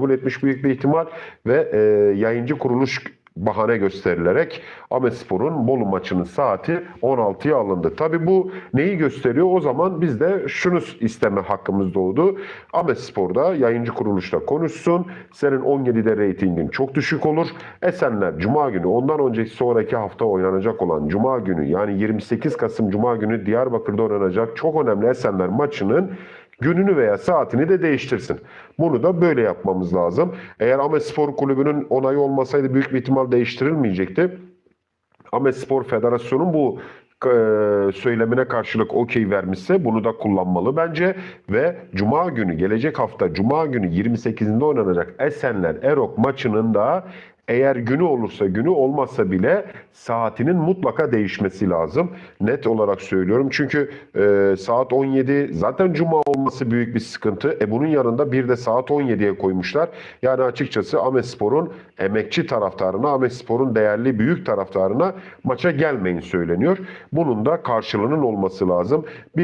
kabul etmiş büyük bir ihtimal ve e, yayıncı kuruluş bahane gösterilerek Ahmetspor'un Bolu maçının saati 16'ya alındı. Tabi bu neyi gösteriyor? O zaman biz de şunu isteme hakkımız doğdu. Ahmetspor'da yayıncı kuruluşla konuşsun. Senin 17'de reytingin çok düşük olur. Esenler Cuma günü ondan önceki sonraki hafta oynanacak olan Cuma günü yani 28 Kasım Cuma günü Diyarbakır'da oynanacak çok önemli Esenler maçının gününü veya saatini de değiştirsin. Bunu da böyle yapmamız lazım. Eğer Ahmet Spor Kulübü'nün onayı olmasaydı büyük bir ihtimal değiştirilmeyecekti. Ahmet Spor Federasyonu bu e, söylemine karşılık okey vermişse bunu da kullanmalı bence ve Cuma günü gelecek hafta Cuma günü 28'inde oynanacak Esenler Erok maçının da eğer günü olursa günü olmazsa bile saatinin mutlaka değişmesi lazım. Net olarak söylüyorum. Çünkü e, saat 17 zaten cuma olması büyük bir sıkıntı. E bunun yanında bir de saat 17'ye koymuşlar. Yani açıkçası Ahmetspor'un emekçi taraftarına, Ahmetspor'un değerli büyük taraftarına maça gelmeyin söyleniyor. Bunun da karşılığının olması lazım. Bir